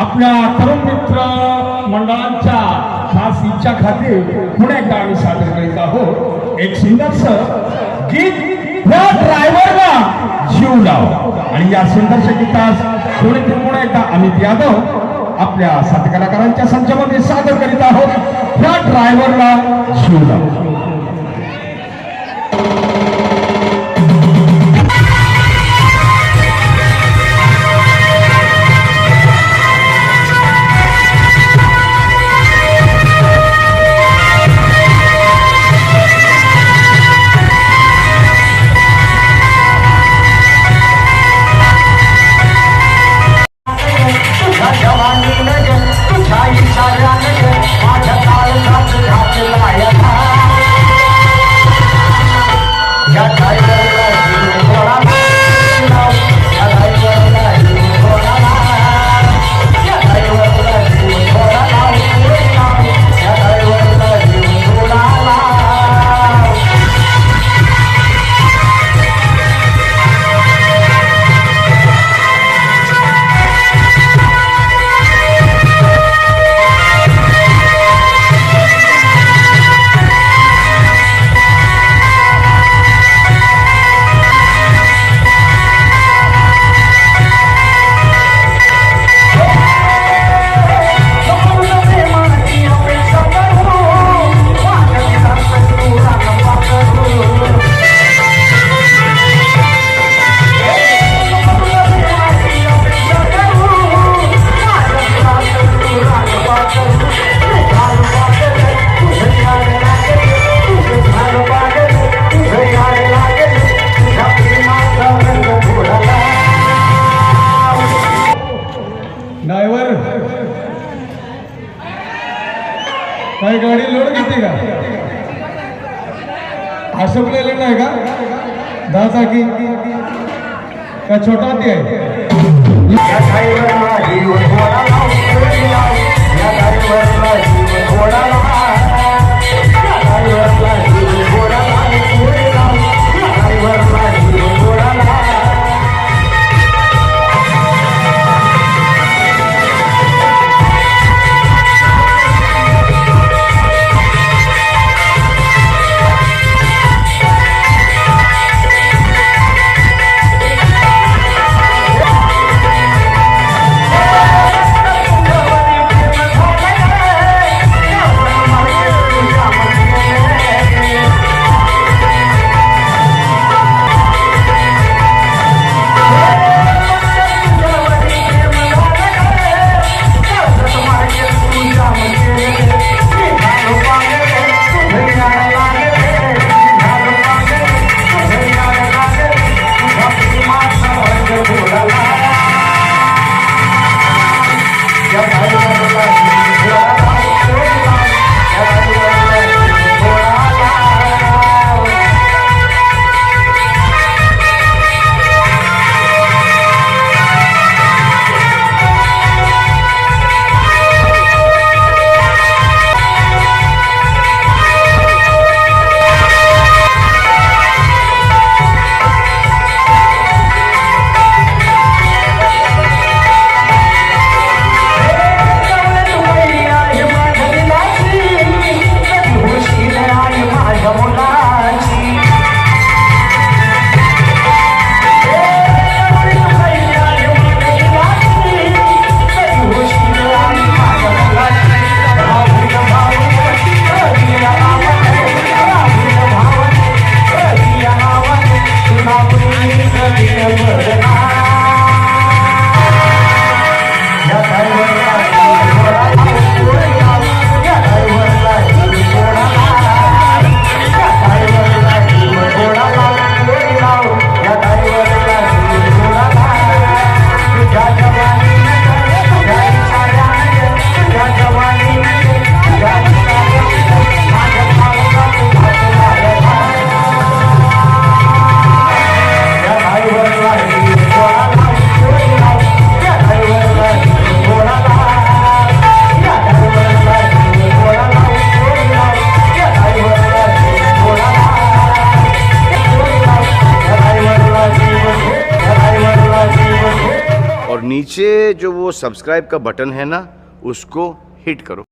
आपल्या तरुण मित्र मंडळांच्या खास इच्छा खातीर पुन्हा एकदा आम्ही सादर करीत आहोत. एक सुंदरसं गीत ह्या ड्रायव्हरला जीव लाव. आणि या सुंदरशा गीतास पुणे पुन्हा एकदा अमित यादव आपल्या सात कलाकारांच्या संचामध्ये सादर करीत आहोत. ह्या ड्रायव्हरला जीव लाव. आसपलेलं नाही का? दहा चाकी का छोटा हत्ती आहे? नीचे जो वो सब्सक्राइब का बटन है ना उसको हिट करो।